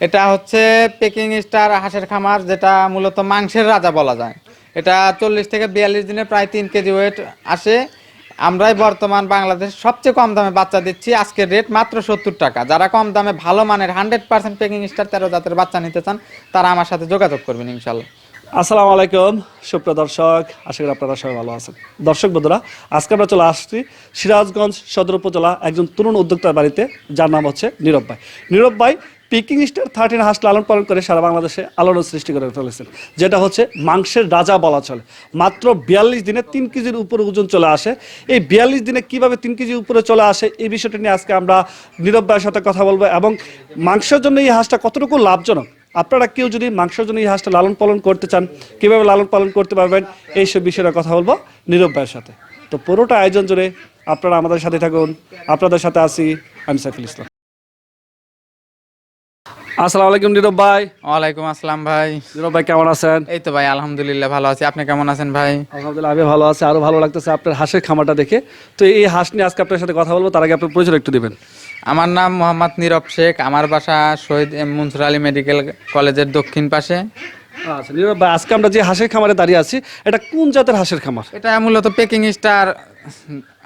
এটা হচ্ছে packing star হাঁসের খামার, যেটা মূলত মাংসের রাজা বলা যায়। এটা চল্লিশ থেকে বিয়াল্লিশ দিনে প্রায় তিন কেজি ওয়েট আসে। আমরাই বর্তমান বাংলাদেশ সবচেয়ে কম দামে বাচ্চা দিচ্ছি। আজকের রেট মাত্র সত্তর টাকা। যারা কম দামে ভালো মানের হান্ড্রেড পার্সেন্ট পেকিং স্টার তেরো জাতের বাচ্চা নিতে চান, তারা আমার সাথে যোগাযোগ করবেন ইনশাল্লাহ আসসালামু আলাইকুম, সুপ্রিয় দর্শক, আশা করি আপনারা সবাই ভালো আছেন। দর্শক বন্ধুরা, আজকে আমরা চলে আসছি সিরাজগঞ্জ সদর উপজেলা একজন তরুণ উদ্যোক্তার বাড়িতে, যার নাম হচ্ছে নীরব ভাই। নীরব ভাই পিকিং স্টার থার্টিন হাঁস লালন পালন করে সারা বাংলাদেশে আলোড়ন সৃষ্টি করে ফেলেছেন, যেটা হচ্ছে মাংসের রাজা বলা চলে। মাত্র বিয়াল্লিশ দিনে তিন কেজির উপরে ওজন চলে আসে। এই বিয়াল্লিশ দিনে কীভাবে তিন কেজির উপরে চলে আসে, এই বিষয়টা নিয়ে আজকে আমরা নীরব ভাইয়ের সাথে কথা বলব এবং মাংসের জন্য এই হাঁসটা কতটুকু লাভজনক? আপনারা কেউ যদি মাংসের জন্য এই হাঁসটা লালন পালন করতে চান, কীভাবে লালন পালন করতে পারবেন এইসব বিষয়ে কথা বলব নীরব ভাইয়ের সাথে। তো পুরোটা আয়োজন জুড়ে আপনারা আমাদের সাথে থাকুন। আপনাদের সাথে আছি আমি সাইফুল ইসলাম। আসসালামু আলাইকুম নীরব ভাই। ওয়ালাইকুম আসসালাম ভাই। নীরব ভাই কেমন আছেন? এই তো ভাই আলহামদুলিল্লাহ ভালো আছি। আপনি কেমন আছেন ভাই? আলহামদুলিল্লাহ আমি ভালো আছি। আরও ভালো লাগতেছে আপনার হাঁসের খামারটা দেখে। তো এই হাঁস নিয়ে আজকে আপনার সাথে কথা বলব তার আগে আপনার পরিচয় একটু দিবেন। আমার নাম মোহাম্মদ নীরব শেখ। আমার বাসা শহীদ এম মনসুর আলী মেডিকেল কলেজের দক্ষিণ পাশে। আচ্ছা নীরব ভাই আজকে আমরা যে হাঁসের খামারে দাঁড়িয়ে আছি এটা কোন জাতের হাঁসের খামার? এটা মূলত পেকিং স্টার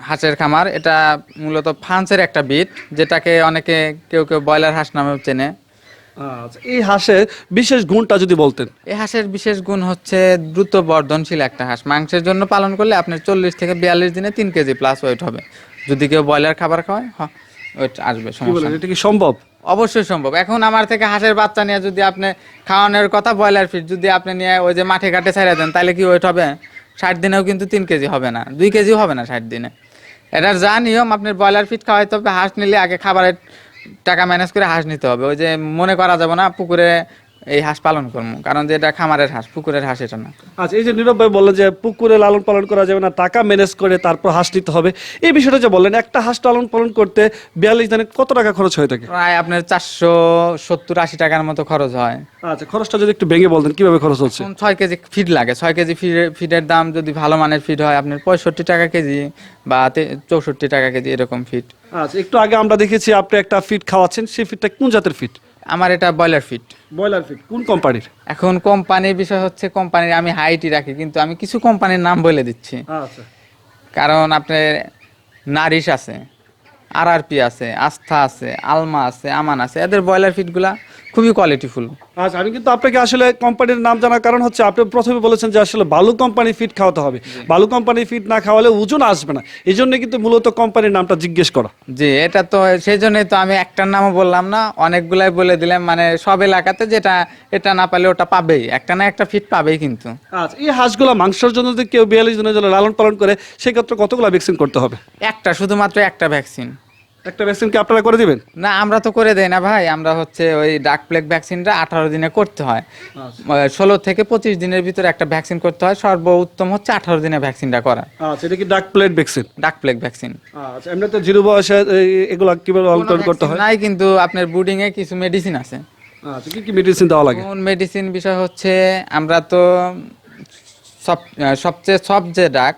হাঁসের খামার। এটা মূলত ফ্রান্সের একটা বিট যেটাকে অনেকে কেউ কেউ ব্রয়লার হাঁস নামেও চেনে। আচ্ছা এই হাঁসের বিশেষ গুণটা যদি বলতেন। এই হাঁসের বিশেষ গুণ হচ্ছে দ্রুত বর্ধনশীল একটা হাঁস। মাংসের জন্য পালন করলে আপনার চল্লিশ থেকে বিয়াল্লিশ দিনে তিন কেজি প্লাস ওয়েট হবে। যদি কেউ ব্রয়লার খাবার খাওয়ায় ওয়েট আসবে কি সমস্যা এটা কি সম্ভব? অবশ্যই সম্ভব। এখন আমার থেকে হাঁসের বাচ্চা নিয়ে যদি আপনি খাওয়ানোর কথা ব্রয়লার ফিট যদি আপনি নিয়ে ওই যে মাঠে ঘাটে ছেড়ে দেন তাহলে কি ওয়েট হবে? ষাট দিনেও কিন্তু তিন কেজি হবে না দুই কেজিও হবে না ষাট দিনে। এটার যা নিয়ম আপনার ব্রয়লার ফিট খাওয়াইতে হবে হাঁস নিলে আগে খাবারের টাকা ম্যানেজ করে হাঁস নিতে হবে। ওই যে মনে করা যাবে না পুকুরে এই হাঁস পালন করব। কারণ যে এটা খামারের হাঁস পুকুরের হাঁস এটা না। আচ্ছা এই যে নীরব ভাই বললেন যে পুকুরে লালন পালন করা যাবে না টাকা ম্যানেজ করে তারপর হাঁস নিতে হবে। এই বিষয়টা যে বললেন একটা হাঁস লালন পালন করতে বিয়াল্লিশ দিনে কত টাকা খরচ হয়ে থাকে প্রায় আপনার চারশো সত্তর আশি টাকার মতো খরচ হয়। আচ্ছা খরচটা যদি একটু ভেঙে বলতেন কীভাবে খরচ হচ্ছে? ছয় কেজি ফিড লাগে। ছয় কেজি ফিডের ফিডের দাম যদি ভালো মানের ফিড হয় আপনার পঁয়ষট্টি টাকা কেজি বা চৌষট্টি টাকা কেজি এরকম ফিড আচ্ছা একটু আগে আমরা দেখেছি আপনি একটা ফিট খাওয়াচ্ছেন সেই ফিটটা কোন জাতের ফিট আমার এটা ব্রয়লার ফিট ব্রয়লার ফিট কোন কোম্পানির এখন কোম্পানির বিষয় হচ্ছে কোম্পানির আমি হাইটি রাখি কিন্তু আমি কিছু কোম্পানির নাম বলে দিচ্ছি। আচ্ছা। কারণ আপনার নারিশ আছে আরআরপি আছে আস্থা আছে আলমা আছে আমান আছে এদের ব্রয়লার ফিডগুলা খুবই কোয়ালিটিফুল আচ্ছা আমি কিন্তু আপনাকে আসলে কোম্পানির নাম জানার কারণ হচ্ছে আপনি প্রথমে বলেছেন যে আসলে ভালো কোম্পানি ফিট খাওয়াতে হবে। বালু কোম্পানি ফিট না খাওয়ালে ওজন আসবে না। এই জন্য কিন্তু মূলত কোম্পানির নামটা জিজ্ঞেস করা। জি এটা তো সেই জন্যই তো আমি একটার নামও বললাম না অনেকগুলাই বলে দিলাম মানে সব এলাকাতে যেটা এটা না পালে ওটা পাবেই একটা না একটা ফিট পাবেই কিন্তু। আচ্ছা এই হাঁসগুলো মাংসের জন্য যদি কেউ বিয়াল্লিশ দিনের জন্য লালন পালন করে সেক্ষেত্রে কতগুলো ভ্যাকসিন করতে হবে? একটা শুধুমাত্র একটা ভ্যাকসিন একটা ভ্যাকসিন কি আপনারা করে দিবেন? না আমরা তো করে দেই না ভাই আমরা হচ্ছে ওই ডাক প্লেগ ভ্যাকসিনটা আঠারো দিনে করতে হয়। ষোলো থেকে পঁচিশ দিনের ভিতরে একটা ভ্যাকসিন করতে হয় সর্বোত্তম হচ্ছে আঠারো দিনে ভ্যাকসিনটা করা। আচ্ছা এটা কি duck plague vaccine duck plague vaccine আচ্ছা এমনিতে জিরো বয়সে এগুলো কীভাবে করতে হয়? নাই কিন্তু আপনার বুডিং এ কিছু মেডিসিন আছে। আচ্ছা কি কি মেডিসিন দেওয়া লাগে? কোন মেডিসিন বিষয় হচ্ছে আমরা তো সব সবচেয়ে সব যে ডাক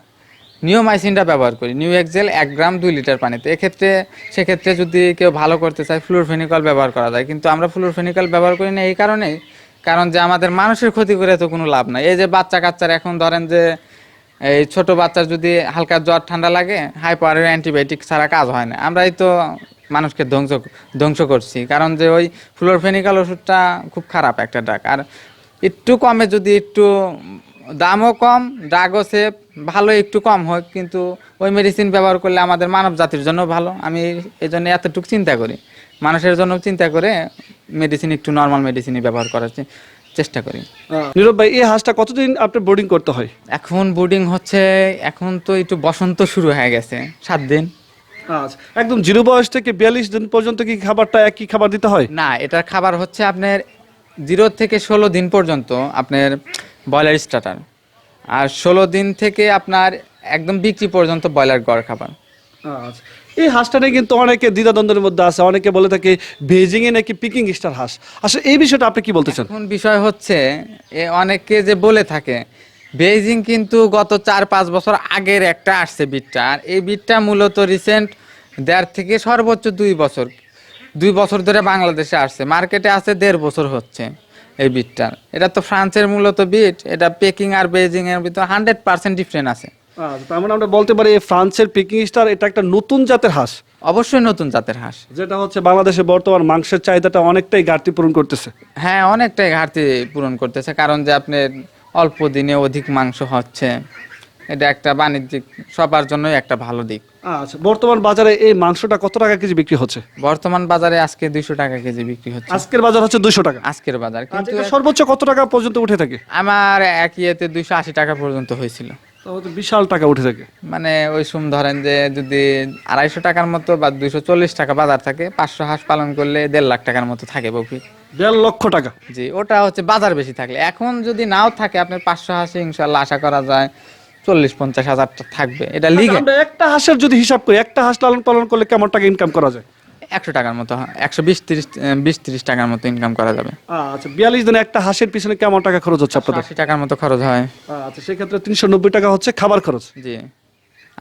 নিওমাইসিনটা ব্যবহার করি। নিউ এক্সেল এক গ্রাম দুই লিটার পানিতে। এক্ষেত্রে, সেক্ষেত্রে যদি কেউ ভালো করতে চায় ফ্লুরফেনিকল ব্যবহার করা যায়। কিন্তু আমরা ফ্লুরফেনিকল ব্যবহার করি না এই কারণেই। কারণ যে আমাদের মানুষের ক্ষতি করে তো কোনো লাভ নাই। এই যে বাচ্চা কাচ্চার এখন ধরেন যে, এই ছোট বাচ্চার যদি হালকা জ্বর, ঠান্ডা লাগে হাই পাওয়ারের অ্যান্টিবায়োটিক ছাড়া কাজ হয় না। আমরাই তো মানুষকে ধ্বংস ধ্বংস করছি। কারণ যে ওই ফ্লোরফেনিক্যাল ওষুধটা খুব খারাপ একটা ডাক আর একটু কমে যদি একটু দামও কম ড্রাগও সেফ ভালো একটু কম হোক কিন্তু ওই মেডিসিন ব্যবহার করলে আমাদের মানব জাতির জন্য ভালো। আমি এই জন্য এতটুকু চিন্তা করি। মানুষের জন্য চিন্তা করে মেডিসিন একটু নর্মাল মেডিসিনই ব্যবহার করার চেষ্টা করি। নীরব ভাই এই হাঁসটা কতদিন আপনার বোর্ডিং করতে হয়? এখন বোর্ডিং হচ্ছে এখন তো একটু বসন্ত শুরু হয়ে গেছে সাত দিন। আচ্ছা একদম জিরো বয়স থেকে বিয়াল্লিশ দিন পর্যন্ত কি খাবারটা একই খাবার দিতে হয়? না এটার খাবার হচ্ছে আপনার জিরো থেকে ষোলো দিন পর্যন্ত আপনার ব্রয়লার স্টার্টার। আর ষোলো দিন থেকে আপনার একদম বিক্রি পর্যন্ত ব্রয়লার গড় খাবার। আচ্ছা। এই হাঁসটা নিয়ে কিন্তু অনেকে দ্বিধাদ্বন্দ্বের মধ্যে আছে। অনেকে বলে থাকে বেজিং এ নাকি পিকিং স্টার হাঁস। আসলে এই বিষয়টা আপনি কি বলতে চান? এখন বিষয় হচ্ছে এ অনেকে যে বলে থাকে বেইজিং কিন্তু গত চার পাঁচ বছর আগের একটা আসছে বিটটা। আর এই বিটটা মূলত রিসেন্ট দেড় থেকে সর্বোচ্চ দুই বছর দুই বছর ধরে বাংলাদেশে আসছে। মার্কেটে আছে দেড় বছর হচ্ছে। এই বিটটার এটা তো ফ্রান্সের মূলত বিট এটা পেকিং আর বেজিং এর ভিতরে হান্ড্রেড পার্সেন্ট ডিফারেন্ট আছে। আচ্ছা, তার মানে আমরা বলতে পারি ফ্রান্সের পেকিং স্টার এটা একটা নতুন জাতের হাঁস। অবশ্যই নতুন জাতের হাঁস। যেটা হচ্ছে বাংলাদেশে বর্তমান মাংসের চাহিদাটা অনেকটাই ঘাটতি পূরণ করতেছে। হ্যাঁ অনেকটাই ঘাটতি পূরণ করতেছে কারণ যে আপনি অল্প দিনে অধিক মাংস হচ্ছে এটা একটা বাণিজ্যিক সবার জন্যই একটা ভালো দিক। আচ্ছা বর্তমান বাজারে এই মাংসটা কত টাকা কেজি বিক্রি হচ্ছে? বর্তমান বাজারে আজকে দুইশো টাকা কেজি বিক্রি হচ্ছে। আজকের বাজার হচ্ছে দুইশো টাকা। আজকের বাজার আচ্ছা, কিন্তু সর্বোচ্চ কত টাকা পর্যন্ত উঠে থাকে? আমার এক ইয়েতে দুইশো আশি টাকা পর্যন্ত হয়েছিল। বিশাল টাকা উঠে থাকে। মানে ওই সুম ধরেন যে যদি আড়াইশো টাকার মতো বা দুইশো চল্লিশ টাকা বাজার থাকে পাঁচশো হাঁস পালন করলে দেড় লাখ টাকার মতো থাকে প্রফিট দেড় লক্ষ টাকা। জি ওটা হচ্ছে বাজার বেশি থাকলে। এখন যদি নাও থাকে আপনার পাঁচশো হাঁসে ইনশাল্লাহ আশা করা যায়। চল্লিশ পঞ্চাশ হাজারটা থাকবে। এটা লিগে আমরা একটা হাঁসের যদি হিসাব করি একটা হাঁস লালন পালন করলে কেমন টাকা ইনকাম করা যায়? একশো টাকার মতো একশো বিশ তিরিশ বিশ তিরিশ টাকার মতো ইনকাম করা যাবে। আচ্ছা বিয়াল্লিশ দিনে একটা হাঁসের পিছনে কেমন টাকা খরচ হচ্ছে আপনাদের? আশি টাকার মতো খরচ হয়। আচ্ছা সেক্ষেত্রে তিনশো নব্বই টাকা হচ্ছে খাবার খরচ। জি।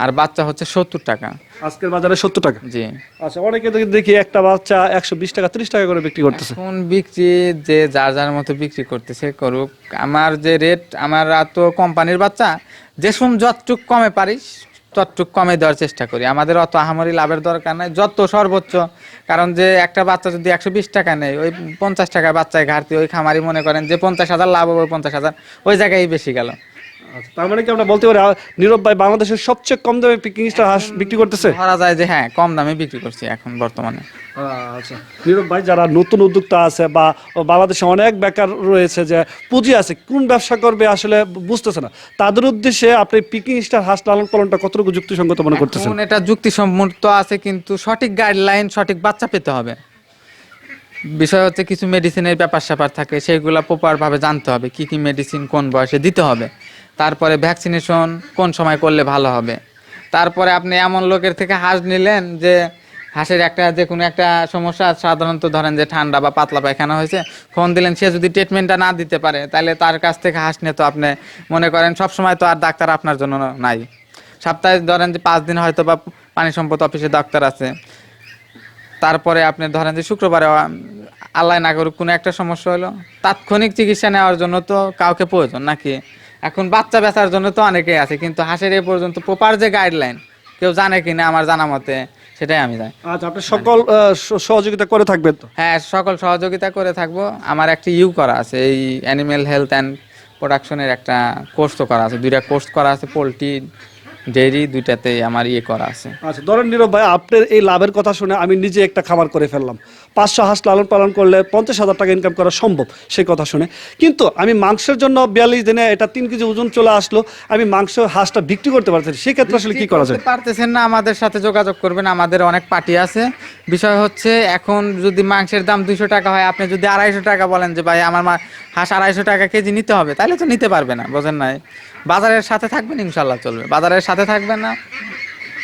আর বাচ্চা হচ্ছে সত্তর টাকা। আজকের বাজারে সত্তর টাকা? জি। আচ্ছা অনেকে দেখি একটা বাচ্চা একশো বিশ টাকা ত্রিশ টাকা করে বিক্রি করতেছে। এখন বিক্রি যে যার যার মতো বিক্রি করতেছে করুক। আমার যে রেট আমার তো কোম্পানির বাচ্চা যে সুম যতটুক কমে পারিস ততটুক কমে দেওয়ার চেষ্টা করি। আমাদের অত আহামরি লাভের দরকার নাই যত সর্বোচ্চ। কারণ যে একটা বাচ্চা যদি একশো বিশ টাকা নেয় ওই পঞ্চাশ টাকা বাচ্চায় ঘাটতি ওই খামারি মনে করেন যে পঞ্চাশ হাজার লাভ হবে ওই পঞ্চাশ হাজার ওই জায়গায় বেশি গেল। তার মানে কি আমরা বলতে পারি নীরব ভাই বাংলাদেশের সবচেয়ে কম দামে পিকিং স্টার হাঁস বিক্রি করতেছে? ধরা যায় যে হ্যাঁ কম দামে বিক্রি করছি এখন বর্তমানে। আচ্ছা নীরব ভাই যারা নতুন উদ্যোক্তা আছে বা বাংলাদেশে অনেক বেকার রয়েছে যে পুঁজি আছে কোন ব্যবসা করবে আসলে বুঝতেছে না। তাদের উদ্দেশ্যে আপনি পিকিং স্টার হাঁস লালন পালনটা কতটুকু যুক্তিসঙ্গত মনে করতেছেন? এটা যুক্তিসম্মত আছে কিন্তু সঠিক গাইডলাইন সঠিক বাচ্চা পেতে হবে। বিষয় হচ্ছে কিছু মেডিসিনের ব্যাপার স্যাপার থাকে সেগুলো প্রপারভাবে জানতে হবে কি কি মেডিসিন কোন বয়সে দিতে হবে। তারপরে ভ্যাকসিনেশন কোন সময় করলে ভালো হবে? তারপরে আপনি এমন লোকের থেকে হাঁস নিলেন যে, হাঁসের একটা যে কোনো একটা সমস্যা, সাধারণত ধরেন যে ঠান্ডা বা পাতলা পায়খানা হয়েছে, ফোন দিলেন, সে যদি ট্রিটমেন্টটা না দিতে পারে, তাহলে তার কাছ থেকে হাঁস নিয়ে তো আপনি মনে করেন সব সময় তো আর ডাক্তার আপনার জন্য নাই। সপ্তাহে ধরেন যে পাঁচ দিন হয়তো বা পানি সম্পদ অফিসে ডাক্তার আছে। তারপরে আপনি ধরেন যে শুক্রবারে আল্লাহ না করুক, কোনো একটা সমস্যা হলো। তাৎক্ষণিক চিকিৎসা নেওয়ার জন্য তো কাউকে প্রয়োজন নাকি? এখন বাচ্চা বেচার জন্য তো অনেকেই আছে কিন্তু হাঁসের এ পর্যন্ত প্রপার যে গাইডলাইন কেউ জানে কিনা আমার জানা মতে সেটাই আমি জানি। আচ্ছা আপনি সকল সহযোগিতা করে থাকবেন তো? হ্যাঁ সকল সহযোগিতা করে থাকব। আমার একটা ইউ করা আছে এই অ্যানিমেল হেলথ অ্যান্ড প্রোডাকশনের একটা কোর্স তো করা আছে দুইটা কোর্স করা আছে পোলট্রি ডেইরি দুইটাতেই আমার ইয়ে করা আছে। আচ্ছা ধরেন নীরব ভাই আপনার এই লাভের কথা শুনে আমি নিজে একটা খামার করে ফেললাম। পাঁচশো হাঁস লালন পালন করলে পঞ্চাশ হাজার টাকা ইনকাম করা সম্ভব সেই কথা শুনে। কিন্তু আমি মাংসের জন্য বিয়াল্লিশ দিনে এটা তিন কেজি ওজন চলে আসলো আমি মাংস হাঁসটা বিক্রি করতে পারছি। সেক্ষেত্রে আসলে কি করা যায়? করতে পারতেছেন না আমাদের সাথে যোগাযোগ করবেন আমাদের অনেক পার্টি আছে। বিষয় হচ্ছে এখন যদি মাংসের দাম দুইশো টাকা হয় আপনি যদি আড়াইশো টাকা বলেন যে ভাই আমার মা- হাঁস আড়াইশো টাকা কেজি নিতে হবে তাহলে তো নিতে পারবে না বোঝেন নাই। বাজারের সাথে থাকবেন ইনশাল্লাহ চলবে। বাজারের সাথে থাকবেন না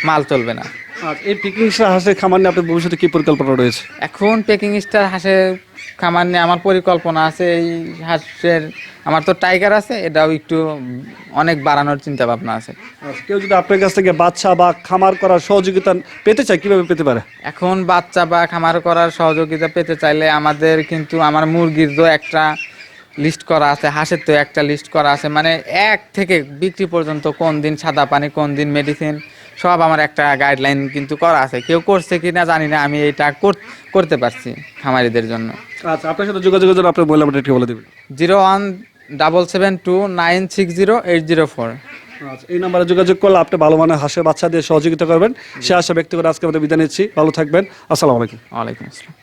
মাল চলবে না। আর এই পিকিং হাঁসের খামার নিয়ে আপনার ভবিষ্যতে কি পরিকল্পনা রয়েছে? এখন পেকিং স্টার হাঁসের খামার নিয়ে আমার পরিকল্পনা আছে এই হাঁসের আমার তো টাইগার আছে এটাও একটু অনেক বাড়ানোর চিন্তা ভাবনা আছে। আচ্ছা, কেউ যদি আপনার কাছ থেকে বাচ্চা বা খামার করার সহযোগিতা পেতে চায় কীভাবে পেতে পারে? এখন বাচ্চা বা খামার করার সহযোগিতা পেতে চাইলে আমাদের কিন্তু আমার মুরগির তো একটা লিস্ট করা আছে হাঁসের তো একটা লিস্ট করা আছে মানে এক থেকে বিক্রি পর্যন্ত কোন দিন সাদা পানি কোন দিন মেডিসিন সব আমার একটা গাইডলাইন কিন্তু করা আছে। কেউ করছে কি না জানি না আমি এটা করতে পারছি খামারিদের জন্য। আচ্ছা আপনার সাথে যোগাযোগের জন্য আপনার মোবাইল নাম্বারটা বলে দেবেন। Zero one double seven two nine six zero eight zero four. আচ্ছা এই নাম্বারে যোগাযোগ করলে আপনি ভালো মানের হাঁসের বাচ্চা দিয়ে সহযোগিতা করবেন। সে আশা ব্যক্তি করে আজকে আমাদের বিদায় নিচ্ছি। ভালো থাকবেন। আসসালামু আলাইকুম। ওয়ালাইকুম আসসালাম।